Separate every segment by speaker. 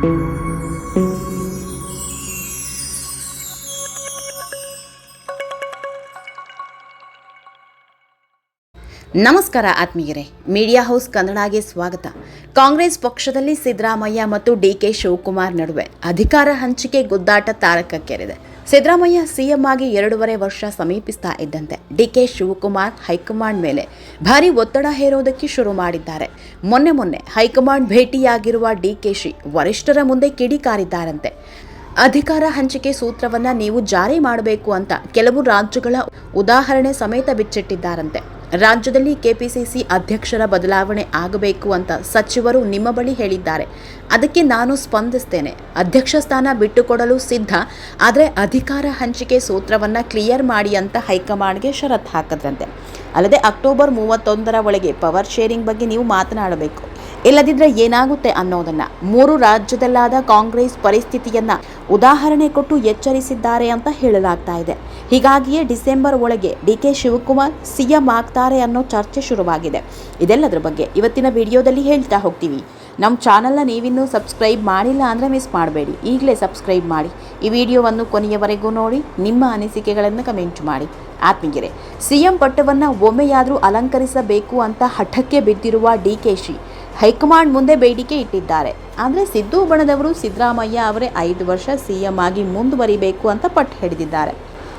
Speaker 1: ನಮಸ್ಕಾರ ಆತ್ಮೀಯರೇ media house ಕನ್ನಡಗೆ ಸ್ವಾಗತ. ಕಾಂಗ್ರೆಸ್ ಪಕ್ಷದಲ್ಲಿ ಸಿದ್ದರಾಮಯ್ಯ ಮತ್ತು ಡಿಕೆ ಶಿವಕುಮಾರ್ ನಡುವೆ ಅಧಿಕಾರ ಹಂಚಿಕೆ ಗುದ್ದಾಟ ತಾರಕಕ್ಕೇರಿದೆ. ಸಿದ್ದರಾಮಯ್ಯ ಸಿಎಂ ಆಗಿ ಎರಡೂವರೆ ವರ್ಷ ಸಮೀಪಿಸ್ತಾ ಇದ್ದಂತೆ ಡಿಕೆ ಶಿವಕುಮಾರ್ ಹೈಕಮಾಂಡ್ ಮೇಲೆ ಭಾರಿ ಒತ್ತಡ ಹೇರೋದಕ್ಕೆ ಶುರು ಮಾಡಿದ್ದಾರೆ. ಮೊನ್ನೆ ಮೊನ್ನೆ ಹೈಕಮಾಂಡ್ ಭೇಟಿಯಾಗಿರುವ ಡಿಕೆಶಿ ವರಿಷ್ಠರ ಮುಂದೆ ಕಿಡಿಕಾರಿದ್ದಾರಂತೆ ಅಧಿಕಾರ ಹಂಚಿಕೆ ಸೂತ್ರವನ್ನ ನೀವು ಜಾರಿ ಮಾಡಬೇಕು ಅಂತ ಕೆಲವು ರಾಜ್ಯಗಳ ಉದಾಹರಣೆ ಸಮೇತ ಬಿಚ್ಚಿಟ್ಟಿದ್ದಾರಂತೆ. ರಾಜ್ಯದಲ್ಲಿ ಕೆಪಿಸಿಸಿ ಅಧ್ಯಕ್ಷರ ಬದಲಾವಣೆ ಆಗಬೇಕು ಅಂತ ಸಚಿವರು ನಿಮ್ಮ ಬಳಿ ಹೇಳಿದ್ದಾರೆ. ಅದಕ್ಕೆ ನಾನು ಸ್ಪಂದಿಸ್ತೇನೆ. ಅಧ್ಯಕ್ಷ ಸ್ಥಾನ ಬಿಟ್ಟುಕೊಡಲು ಸಿದ್ಧ. ಆದರೆ ಅಧಿಕಾರ ಹಂಚಿಕೆ ಸೂತ್ರವನ್ನು ಕ್ಲಿಯರ್ ಮಾಡಿ ಅಂತ ಹೈಕಮಾಂಡ್ಗೆ ಷರತ್ತು ಹಾಕದ್ರಂತೆ. ಅಲ್ಲದೆ ಅಕ್ಟೋಬರ್ ಮೂವತ್ತೊಂದರ ಒಳಗೆ ಪವರ್ ಶೇರಿಂಗ್ ಬಗ್ಗೆ ನೀವು ಮಾತನಾಡಬೇಕು. ಇಲ್ಲದಿದ್ರೆ ಏನಾಗುತ್ತೆ ಅನ್ನೋದನ್ನ. ಮೂರು ರಾಜ್ಯದಲ್ಲಾದ ಕಾಂಗ್ರೆಸ್ ಪರಿಸ್ಥಿತಿಯನ್ನ ಉದಾಹರಣೆ ಕೊಟ್ಟು ಎಚ್ಚರಿಸಿದ್ದಾರೆ ಅಂತ ಹೇಳಲಾಗ್ತಾ ಇದೆ. ಹೀಗಾಗಿಯೇ ಡಿಸೆಂಬರ್ ಒಳಗೆ ಡಿ ಕೆ ಶಿವಕುಮಾರ್ ಸಿಎಂ ಆಗ್ತಾರೆ ಅನ್ನೋ ಚರ್ಚೆ ಶುರುವಾಗಿದೆ. ಇದೆಲ್ಲದರ ಬಗ್ಗೆ ಇವತ್ತಿನ ವಿಡಿಯೋದಲ್ಲಿ ಹೇಳ್ತಾ ಹೋಗ್ತೀವಿ. ನಮ್ಮ ಚಾನಲ್ನ ನೀವಿನ್ನೂ ಸಬ್ಸ್ಕ್ರೈಬ್ ಮಾಡಿಲ್ಲ ಅಂದರೆ ಮಿಸ್ ಮಾಡಬೇಡಿ. ಈಗಲೇ ಸಬ್ಸ್ಕ್ರೈಬ್ ಮಾಡಿ. ಈ ವಿಡಿಯೋವನ್ನು ಕೊನೆಯವರೆಗೂ ನೋಡಿ, ನಿಮ್ಮ ಅನಿಸಿಕೆಗಳನ್ನು ಕಮೆಂಟ್ ಮಾಡಿ. ಆತ್ಮೀಯರೇ, ಸಿಎಂ ಪಟ್ಟವನ್ನು ಒಮ್ಮೆಯಾದರೂ ಅಲಂಕರಿಸಬೇಕು ಅಂತ ಹಠಕ್ಕೆ ಬಿದ್ದಿರುವ ಡಿಕೆಶಿ ಹೈಕಮಾಂಡ್ ಮುಂದೆ ಬೇಡಿಕೆ ಇಟ್ಟಿದ್ದಾರೆ. ಆದರೆ ಸಿದ್ದು ಬಣದವರು ಸಿದ್ದರಾಮಯ್ಯ ಅವರೇ ಐದು ವರ್ಷ ಸಿಎಂ ಆಗಿ ಮುಂದುವರಿಬೇಕು ಅಂತ ಪಟ್ಟು ಹಿಡಿದಿದ್ದಾರೆ.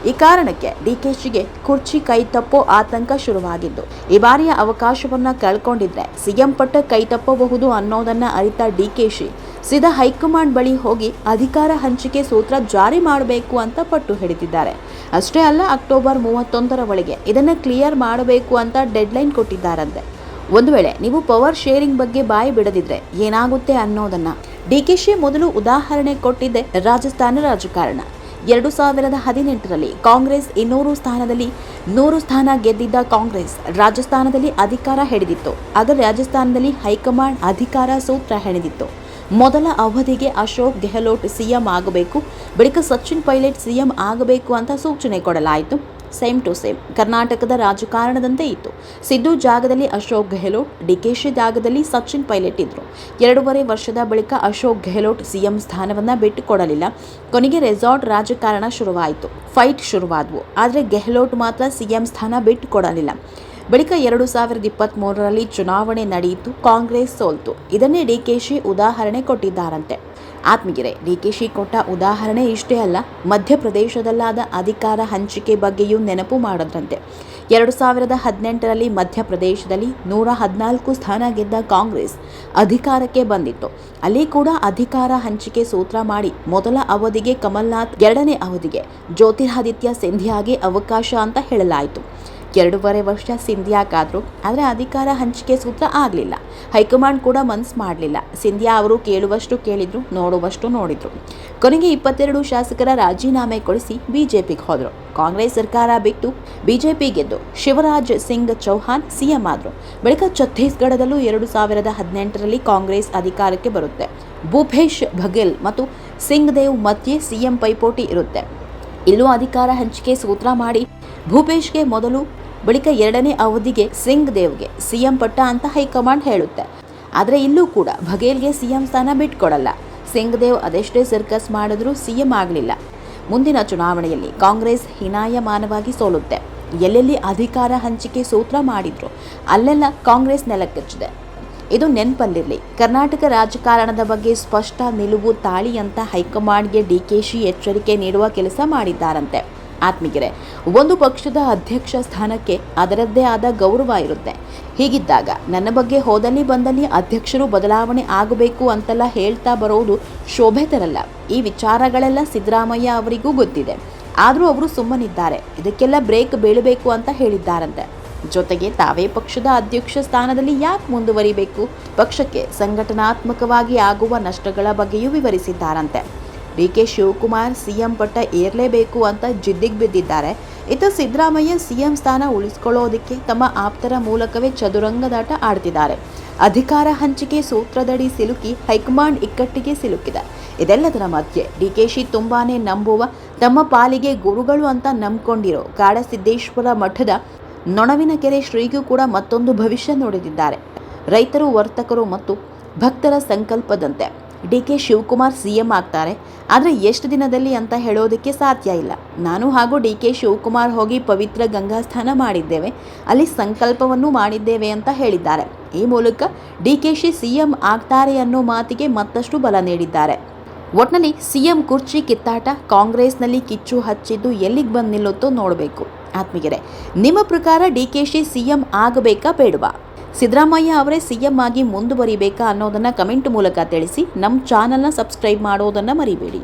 Speaker 1: ಈ ಕಾರಣಕ್ಕೆ ಡಿಕೆಶಿಗೆ ಕುರ್ಚಿ ಕೈ ತಪ್ಪೋ ಆತಂಕ ಶುರುವಾಗಿದ್ದು. ಈ ಬಾರಿಯ ಅವಕಾಶವನ್ನ ಕಳ್ಕೊಂಡಿದ್ರೆ ಸಿಎಂ ಪಟ್ಟ ಕೈ ತಪ್ಪಬಹುದು ಅನ್ನೋದನ್ನ ಅರಿತ ಡಿಕೆಶಿ ಸೀದಾ ಹೈಕಮಾಂಡ್ ಬಳಿ ಹೋಗಿ ಅಧಿಕಾರ ಹಂಚಿಕೆ ಸೂತ್ರ ಜಾರಿ ಮಾಡಬೇಕು ಅಂತ ಪಟ್ಟು ಹಿಡಿದಿದ್ದಾರೆ. ಅಷ್ಟೇ ಅಲ್ಲ ಅಕ್ಟೋಬರ್ ಮೂವತ್ತೊಂದರ ಒಳಗೆ ಇದನ್ನು ಕ್ಲಿಯರ್ ಮಾಡಬೇಕು ಅಂತ ಡೆಡ್ಲೈನ್ ಕೊಟ್ಟಿದ್ದಾರಂತೆ. ಒಂದು ವೇಳೆ ನೀವು ಪವರ್ ಶೇರಿಂಗ್ ಬಗ್ಗೆ ಬಾಯಿ ಬಿಡದಿದ್ರೆ ಏನಾಗುತ್ತೆ ಅನ್ನೋದನ್ನ ಡಿಕೆಶಿ ಮೊದಲು ಉದಾಹರಣೆ ಕೊಟ್ಟಿದ್ದೆ ರಾಜಸ್ಥಾನ ರಾಜಕಾರಣ. ಎರಡು ಸಾವಿರದ ಹದಿನೆಂಟರಲ್ಲಿ ಕಾಂಗ್ರೆಸ್ ಇನ್ನೂರು ಸ್ಥಾನದಲ್ಲಿ ನೂರು ಸ್ಥಾನ ಗೆದ್ದಿದ್ದ ಕಾಂಗ್ರೆಸ್ ರಾಜಸ್ಥಾನದಲ್ಲಿ ಅಧಿಕಾರ ಹಿಡಿದಿತ್ತು. ಆಗ ರಾಜಸ್ಥಾನದಲ್ಲಿ ಹೈಕಮಾಂಡ್ ಅಧಿಕಾರ ಸೂತ್ರ ಹೆಣೆದಿತ್ತು. ಮೊದಲ ಅವಧಿಗೆ ಅಶೋಕ್ ಗೆಹ್ಲೋಟ್ ಸಿಎಂ ಆಗಬೇಕು, ಬಳಿಕ ಸಚಿನ್ ಪೈಲಟ್ ಸಿಎಂ ಆಗಬೇಕು ಅಂತ ಸೂಚನೆ ಕೊಡಲಾಯಿತು. Same to same. ಕರ್ನಾಟಕದ ರಾಜಕಾರಣದಂತೆ ಇತ್ತು. ಸಿದ್ದು ಜಾಗದಲ್ಲಿ ಅಶೋಕ್ ಗೆಹ್ಲೋಟ್ ಡಿಕೆಶಿ ಜಾಗದಲ್ಲಿ ಸಚಿನ್ ಪೈಲಟ್ ಇದ್ದರು ಎರಡೂವರೆ ವರ್ಷದ ಬಳಿಕ ಅಶೋಕ್ ಗೆಹ್ಲೋಟ್ ಸಿಎಂ ಸ್ಥಾನವನ್ನು ಬಿಟ್ಟುಕೊಡಲಿಲ್ಲ. ಕೊನೆಗೆ ರೆಸಾರ್ಟ್ ರಾಜಕಾರಣ ಶುರುವಾಯಿತು. ಫೈಟ್ ಶುರುವಾದವು. ಆದರೆ ಗೆಹ್ಲೋಟ್ ಮಾತ್ರ ಸಿಎಂ ಸ್ಥಾನ ಬಿಟ್ಟುಕೊಡಲಿಲ್ಲ. ಬಳಿಕ ಎರಡು ಸಾವಿರದ ಇಪ್ಪತ್ತ್ಮೂರರಲ್ಲಿ ಚುನಾವಣೆ ನಡೆಯಿತು. ಕಾಂಗ್ರೆಸ್ ಸೋಲ್ತು. ಇದನ್ನೇ ಡಿಕೆಶಿ ಉದಾಹರಣೆ ಕೊಟ್ಟಿದ್ದಾರಂತೆ. ಆತ್ಮೀಯರೇ ಡಿಕೆಶಿ ಕೊಟ್ಟ ಉದಾಹರಣೆ ಇಷ್ಟೇ ಅಲ್ಲ, ಮಧ್ಯಪ್ರದೇಶದಲ್ಲಾದ ಅಧಿಕಾರ ಹಂಚಿಕೆ ಬಗ್ಗೆಯೂ ನೆನಪು ಮಾಡದ್ರಂತೆ ಎರಡು ಸಾವಿರದ ಹದಿನೆಂಟರಲ್ಲಿ ಮಧ್ಯಪ್ರದೇಶದಲ್ಲಿ ನೂರ ಹದಿನಾಲ್ಕು ಸ್ಥಾನ ಗೆದ್ದ ಕಾಂಗ್ರೆಸ್ ಅಧಿಕಾರಕ್ಕೆ ಬಂದಿತ್ತು. ಅಲ್ಲಿ ಕೂಡ ಅಧಿಕಾರ ಹಂಚಿಕೆ ಸೂತ್ರ ಮಾಡಿ ಮೊದಲ ಅವಧಿಗೆ ಕಮಲ್ನಾಥ್ ಎರಡನೇ ಅವಧಿಗೆ ಜ್ಯೋತಿರಾದಿತ್ಯ ಸಿಂಧಿಯಾಗೆ ಅವಕಾಶ ಅಂತ ಹೇಳಲಾಯಿತು. ಎರಡೂವರೆ ವರ್ಷ ಸಿಂಧಿಯಾಗಾದ್ರು, ಆದರೆ ಅಧಿಕಾರ ಹಂಚಿಕೆ ಸೂತ್ರ ಆಗಲಿಲ್ಲ. ಹೈಕಮಾಂಡ್ ಕೂಡ ಮನ್ಸು ಮಾಡಲಿಲ್ಲ. ಸಿಂಧಿಯಾ ಅವರು ಕೇಳುವಷ್ಟು ಕೇಳಿದ್ರು, ನೋಡುವಷ್ಟು ನೋಡಿದ್ರು. ಕೊನೆಗೆ ಇಪ್ಪತ್ತೆರಡು ಶಾಸಕರ ರಾಜೀನಾಮೆ ಕೊಡಿಸಿ ಬಿಜೆಪಿಗೆ ಹೋದರು. ಕಾಂಗ್ರೆಸ್ ಸರ್ಕಾರ ಬಿಟ್ಟು ಬಿಜೆಪಿ ಗೆದ್ದು ಶಿವರಾಜ್ ಸಿಂಗ್ ಚೌಹಾನ್ ಸಿಎಂ ಆದರು. ಬಳಿಕ ಛತ್ತೀಸ್ಗಢದಲ್ಲೂ ಎರಡು ಸಾವಿರದ ಹದಿನೆಂಟರಲ್ಲಿ ಕಾಂಗ್ರೆಸ್ ಅಧಿಕಾರಕ್ಕೆ ಬರುತ್ತೆ. ಭೂಪೇಶ್ ಬಘೇಲ್ ಮತ್ತು ಸಿಂಗ್ ದೇವ್ ಮಧ್ಯೆ ಸಿಎಂ ಪೈಪೋಟಿ ಇರುತ್ತೆ. ಇಲ್ಲೂ ಅಧಿಕಾರ ಹಂಚಿಕೆ ಸೂತ್ರ ಮಾಡಿ ಭೂಪೇಶ್ಗೆ ಮೊದಲು ಬಳಿಕ ಎರಡನೇ ಅವಧಿಗೆ ಸಿಂಗ್ ದೇವ್ಗೆ, ಸಿಎಂ ಪಟ್ಟ ಅಂತ ಹೈಕಮಾಂಡ್ ಹೇಳುತ್ತೆ. ಆದರೆ ಇಲ್ಲೂ ಕೂಡ ಬಘೇಲ್ಗೆ ಸಿಎಂ ಸ್ಥಾನ ಬಿಟ್ಕೊಡಲ್ಲ. ಸಿಂಗ್ ದೇವ್ ಅದೆಷ್ಟೇ ಸರ್ಕಸ್ ಮಾಡಿದ್ರೂ ಸಿಎಂ ಆಗಲಿಲ್ಲ. ಮುಂದಿನ ಚುನಾವಣೆಯಲ್ಲಿ ಕಾಂಗ್ರೆಸ್ ಹೀನಾಯಮಾನವಾಗಿ ಸೋಲುತ್ತೆ. ಎಲ್ಲೆಲ್ಲಿ ಅಧಿಕಾರ ಹಂಚಿಕೆ ಸೂತ್ರ ಮಾಡಿದ್ರು ಅಲ್ಲೆಲ್ಲ ಕಾಂಗ್ರೆಸ್ ನೆಲಕ್ಕಚ್ಚಿದೆ ಇದು ನೆನಪಲ್ಲಿರಲಿ. ಕರ್ನಾಟಕ ರಾಜಕಾರಣದ ಬಗ್ಗೆ ಸ್ಪಷ್ಟ ನಿಲುವು ತಾಳಿ ಅಂತ ಹೈಕಮಾಂಡ್ಗೆ ಡಿ ಕೆ ಶಿ ಎಚ್ಚರಿಕೆ ನೀಡುವ ಕೆಲಸ ಮಾಡಿದ್ದಾರಂತೆ. ಆತ್ಮೀಯರೇ, ಒಂದು ಪಕ್ಷದ ಅಧ್ಯಕ್ಷ ಸ್ಥಾನಕ್ಕೆ ಅದರದ್ದೇ ಆದ ಗೌರವ ಇರುತ್ತೆ. ಹೀಗಿದ್ದಾಗ ನನ್ನ ಬಗ್ಗೆ ಹೋದಲ್ಲಿ ಬಂದಲ್ಲಿ ಅಧ್ಯಕ್ಷರು ಬದಲಾವಣೆ ಆಗಬೇಕು ಅಂತೆಲ್ಲ ಹೇಳ್ತಾ ಬರೋದು ಶೋಭೆ ತರಲ್ಲ. ಈ ವಿಚಾರಗಳೆಲ್ಲ ಸಿದ್ದರಾಮಯ್ಯ ಅವರಿಗೂ ಗೊತ್ತಿದೆ. ಆದರೂ ಅವರು ಸುಮ್ಮನಿದ್ದಾರೆ. ಇದಕ್ಕೆಲ್ಲ ಬ್ರೇಕ್ ಬೀಳಬೇಕು ಅಂತ ಹೇಳಿದ್ದಾರಂತೆ. ಜೊತೆಗೆ ತಾವೇ ಪಕ್ಷದ ಅಧ್ಯಕ್ಷ ಸ್ಥಾನದಲ್ಲಿ ಯಾಕೆ ಮುಂದುವರಿಬೇಕು? ಪಕ್ಷಕ್ಕೆ ಸಂಘಟನಾತ್ಮಕವಾಗಿ ಆಗುವ ನಷ್ಟಗಳ ಬಗ್ಗೆಯೂ ವಿವರಿಸಿದ್ದಾರಂತೆ. ಡಿ ಕೆ ಶಿವಕುಮಾರ್ ಸಿಎಂ ಪಟ್ಟ ಏರಲೇಬೇಕು ಅಂತ ಜಿದ್ದಿಗೆ ಬಿದ್ದಿದ್ದಾರೆ. ಇತ್ತ ಸಿದ್ದರಾಮಯ್ಯ ಸಿಎಂ ಸ್ಥಾನ ಉಳಿಸ್ಕೊಳ್ಳೋದಕ್ಕೆ ತಮ್ಮ ಆಪ್ತರ ಮೂಲಕವೇ ಚದುರಂಗದಾಟ ಆಡ್ತಿದ್ದಾರೆ. ಅಧಿಕಾರ ಹಂಚಿಕೆ ಸೂತ್ರದಡಿ ಸಿಲುಕಿ ಹೈಕಮಾಂಡ್ ಇಕ್ಕಟ್ಟಿಗೆ ಸಿಲುಕಿದೆ. ಇದೆಲ್ಲದರ ಮಧ್ಯೆ ಡಿಕೆಶಿ ತುಂಬಾನೇ ನಂಬುವ ತಮ್ಮ ಪಾಲಿಗೆ ಗುರುಗಳು ಅಂತ ನಂಬ್ಕೊಂಡಿರೋ ಕಾಡಸಿದ್ದೇಶ್ವರ ಮಠದ ನೊಣವಿನ ಕೆರೆ ಶ್ರೀಗೂ ಕೂಡ ಮತ್ತೊಂದು ಭವಿಷ್ಯ ನೋಡಿದಿದ್ದಾರೆ. ರೈತರು, ವರ್ತಕರು ಮತ್ತು ಭಕ್ತರ ಸಂಕಲ್ಪದಂತೆ D K Shivakumar C M ಆಗ್ತಾರೆ. ಆದರೆ ಎಷ್ಟು ದಿನದಲ್ಲಿ ಅಂತ ಹೇಳೋದಕ್ಕೆ ಸಾಧ್ಯ ಇಲ್ಲ. ನಾನು ಹಾಗೂ ಡಿ ಕೆ ಶಿವಕುಮಾರ್ ಹೋಗಿ ಪವಿತ್ರ ಗಂಗಾ ಸ್ನಾನ ಮಾಡಿದ್ದೇವೆ. ಅಲ್ಲಿ ಸಂಕಲ್ಪವನ್ನು ಮಾಡಿದ್ದೇವೆ ಅಂತ ಹೇಳಿದ್ದಾರೆ. ಈ ಮೂಲಕ D K Shi C M ಆಗ್ತಾರೆ ಅನ್ನೋ ಮಾತಿಗೆ ಮತ್ತಷ್ಟು ಬಲ ನೀಡಿದ್ದಾರೆ. ಒಟ್ನಲ್ಲಿ ಸಿಎಂ ಕುರ್ಚಿ ಕಿತ್ತಾಟ ಕಾಂಗ್ರೆಸ್ನಲ್ಲಿ ಕಿಚ್ಚು ಹಚ್ಚಿದ್ದು ಎಲ್ಲಿಗೆ ಬಂದು ನಿಲ್ಲುತ್ತೋ ನೋಡಬೇಕು. ಆತ್ಮಿಗೆರೆ ನಿಮ್ಮ ಪ್ರಕಾರ D K Shi C M ಆಗಬೇಕಾ ಬೇಡವಾ? ಸಿದ್ದರಾಮಯ್ಯ ಅವರೇ ಸಿಎಂ ಆಗಿ ಮುಂದುವರಿಬೇಕಾ ಅನ್ನೋದನ್ನು ಕಮೆಂಟ್ ಮೂಲಕ ತಿಳಿಸಿ ನಮ್ಮ ಚಾನಲ್ನ ಸಬ್ಸ್ಕ್ರೈಬ್ ಮಾಡೋದನ್ನು ಮರಿಬೇಡಿ.